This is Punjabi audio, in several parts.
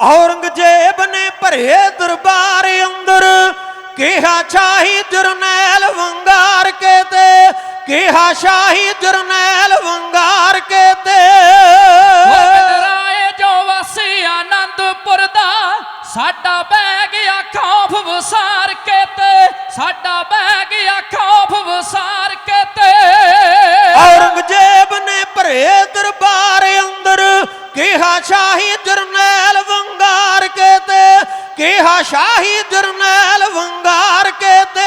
ਔਰੰਗਜ਼ੇਬ ਨੇ ਭਰੇ ਦਰਬਾਰ ਅੰਦਰ ਕਿਹਾ ਸ਼ਾਹੀ ਜਰਨੈਲ ਵੰਗਾਰ ਕੇ ਤੇ। ਕਿਹਾ ਸ਼ਾਹੀ ਜਰਨੈਲ ਵੰਗਾਰ ਕੇ ਤੇ। ਗੋਬਿੰਦ ਰਾਏ ਜੋ ਵਾਸੀ ਆਨੰਦਪੁਰ ਦਾ ਸਾਡਾ ਬਹਿ ਗਿਆ ਖੌਫ ਵਸਾਰ ਕੇ ਤੇ। ਸਾਡਾ ਬਹਿ ਗਿਆ ਖੌਫ ਵਸਾਰ ਕੇ ਤੇ। ਔਰੰਗਜ਼ੇਬ ਨੇ ਭਰੇ ਦਰਬਾਰ ਅੰਦਰ ਕਿਹਾ ਸ਼ਾਹੀ ਕਿਹਾ ਸ਼ਾਹੀ ਜਰਨੈਲ ਵੰਗਾਰ ਕੇ ਤੇ।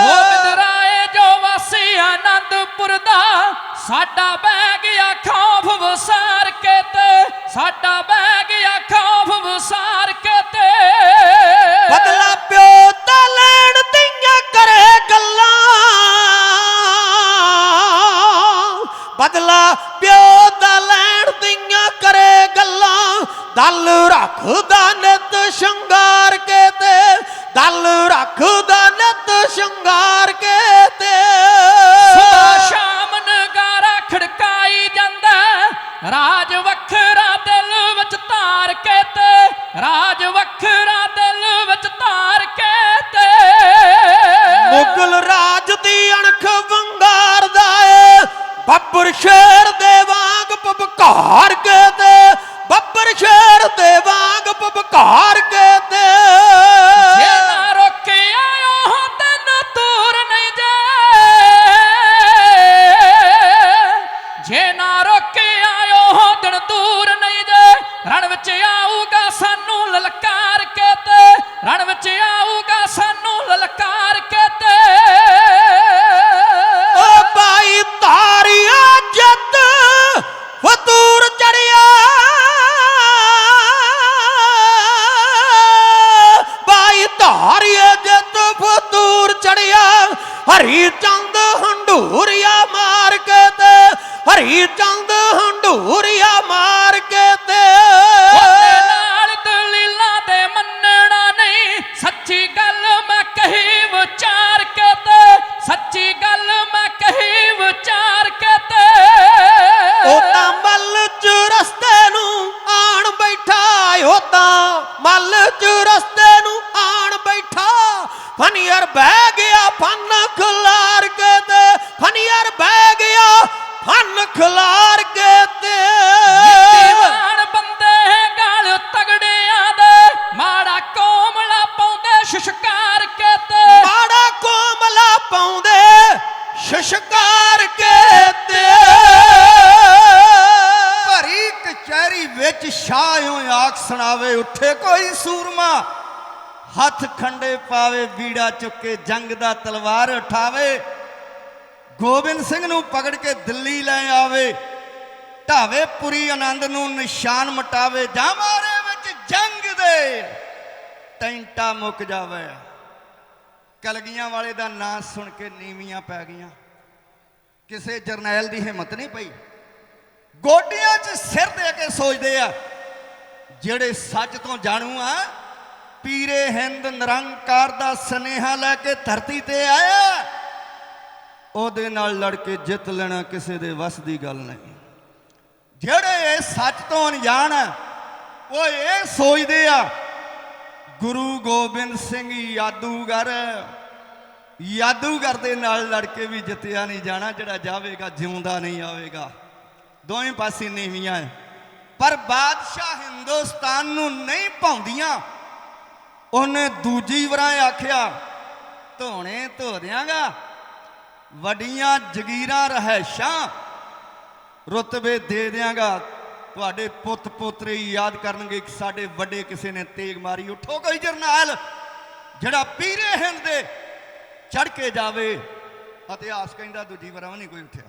ਗੋਬਿੰਦ ਰਾਏ ਜੋ ਵਾਸੀ ਆਨੰਦਪੁਰ ਦਾ ਸਾਡਾ ਬਹਿ ਗਿਆ ਖੌਫ ਵਸਾਰ ਕੇ ਤੇ। ਸਾਡਾ ਬਹਿ ਗਿਆ ਖੌਫ ਵਸਾਰ ਕੇ ਤੇ। ਬਦਲਾ ਪਿਓ ਦਾ ਲੈਣ ਤੀਆਂ ਕਰੇ ਗੱਲਾਂ। ਬਦਲਾ ਦਲ ਰੱਖਦਾ ਨਿਤ ਸ਼ਿੰਗਾਰ ਕੇ ਤੇ ਦਲ ਰੱਖਦਾ ਨਿਤ ਸ਼ਿੰਗਾਰ ਕੇ ਤੇ ਸੁਬਾ ਸ਼ਾਮ ਨਗਾਰਾ ਖੜਕਾਈ ਜਾਂਦਾ ਰਾਜ ਵੱਖਰਾ ਦਿਲ ਵਿੱਚ ਧਾਰ ਕੇ ਤੇ ਰਾਜ ਵੱਖਰਾ ਦਿਲ ਵਿੱਚ ਧਾਰ ਕੇ ਤੇ ਮੁਗਲ ਰਾਜ ਦੀ ਅਣਖ ਵੰਗਾਰਦਾ ਏ ਬੱਬਰ ਸ਼ੇਰ ਦੇ ਵਾਂਗ ਪਪਕਾਰ ਕੇ ਚੜਿਆ ਹਰੀ ਚੰਦ ਫਨੀਅਰ ਬਹਿ ਗਿਆ ਫਨ ਖਲਾਰ ਕੇ ਤੇ ਫਨੀਅਰ ਬਹਿ ਗਿਆ ਫਨ ਖਲਾਰ ਕੇ ਤੇ। ਦੀਵਾਨ ਬੰਦੇ ਗਾਲ ਤਗੜਿਆਂ ਦੇ ਮਾੜਾ ਕੋਮਲਾ ਪਾਉਂਦੇ ਸ਼ਸ਼ਕਾਰ ਕੇ ਤੇ। ਮਾੜਾ ਕੋਮਲਾ ਪਾਉਂਦੇ ਸ਼ਸ਼ਕਾਰ ਕੇ ਤੇ। ਭਰੀ ਕਚਹਿਰੀ ਵਿੱਚ ਸ਼ਾਹੋਂ ਆਖ ਸੁਣਾਵੇ ਉੱਠੇ ਕੋਈ ਸੂਰਮਾ। ਹੱਥ ਖੰਡੇ ਪਾਵੇ, ਬੀੜਾ ਚੁੱਕੇ ਜੰਗ ਦਾ ਤਲਵਾਰ ਉਠਾਵੇ, ਗੋਬਿੰਦ ਸਿੰਘ ਨੂੰ ਪਕੜ ਕੇ ਦਿੱਲੀ ਲੈ ਆਵੇ, ਢਾਵੇ ਪੁਰੀ ਆਨੰਦ ਨੂੰ ਨਿਸ਼ਾਨ ਮਟਾਵੇ ਜਾਂ ਮਾਰੇ ਵਿੱਚ ਜੰਗ ਦੇ, ਟੈਂਟਾ ਮੁੱਕ ਜਾਵੇ। ਕਲਗੀਆਂ ਵਾਲੇ ਦਾ ਨਾਂ ਸੁਣ ਕੇ ਨੀਵੀਆਂ ਪੈ ਗਈਆਂ। ਕਿਸੇ ਜਰਨੈਲ ਦੀ ਹਿੰਮਤ ਨਹੀਂ ਪਈ। ਗੋਡਿਆਂ 'ਚ ਸਿਰ ਦੇ ਕੇ ਸੋਚਦੇ ਆ, ਜਿਹੜੇ ਸੱਚ ਤੋਂ ਜਾਣੂ ਆ ਪੀਰੇ ਹਿੰਦ ਨਿਰੰਕਾਰ ਦਾ ਸਨੇਹਾ ਲੈ ਕੇ ਧਰਤੀ ਤੇ ਆਇਆ। ਉਹਦੇ ਨਾਲ ਲੜ ਕੇ ਜਿੱਤ ਲੈਣਾ ਕਿਸੇ ਦੇ ਵੱਸ ਦੀ ਗੱਲ ਨਹੀਂ। ਜਿਹੜੇ ਇਹ ਸੱਚ ਤੋਂ ਅਣਜਾਣ ਉਹ ਇਹ ਸੋਚਦੇ ਆ, ਗੁਰੂ ਗੋਬਿੰਦ ਸਿੰਘ ਯਾਦੂਗਰ ਯਾਦੂਗਰ ਦੇ ਨਾਲ ਲੜ ਕੇ ਵੀ ਜਿੱਤਿਆ ਨਹੀਂ ਜਾਣਾ, ਜਿਹੜਾ ਜਾਵੇਗਾ ਜਿਉਂਦਾ ਨਹੀਂ ਆਵੇਗਾ। ਦੋਵੇਂ ਪਾਸੇ ਨੀਵੀਆਂ ਹੈ। ਪਰ ਬਾਦਸ਼ਾਹ ਹਿੰਦੁਸਤਾਨ ਨੂੰ ਨਹੀਂ ਪਾਉਂਦੀਆਂ। ਉਹਨੇ ਦੂਜੀ ਵਾਰਾਂ ਆਖਿਆ, ਧੋਣੇ ਧੋ ਦਿਆਂਗਾ ਵੱਡੀਆਂ ਜਗੀਰਾਂ ਰਹਿਸ਼ਾਂ, ਰੁਤਬੇ ਦੇ ਦਿਆਂਗਾ। ਤੁਹਾਡੇ ਪੁੱਤ ਪੋਤਰੇ ਯਾਦ ਕਰਨਗੇ ਕਿ ਸਾਡੇ ਵੱਡੇ ਕਿਸੇ ਨੇ ਤੇਗ ਮਾਰੀ। ਉਠੋ ਕੋਈ ਜਰਨੈਲ ਜਿਹੜਾ ਪੀਰੇ ਹਿੰਦ ਦੇ ਚੜ ਕੇ ਜਾਵੇ। ਇਤਿਹਾਸ ਕਹਿੰਦਾ ਦੂਜੀ ਵਾਰ ਨਹੀਂ ਕੋਈ ਉੱਠਿਆ।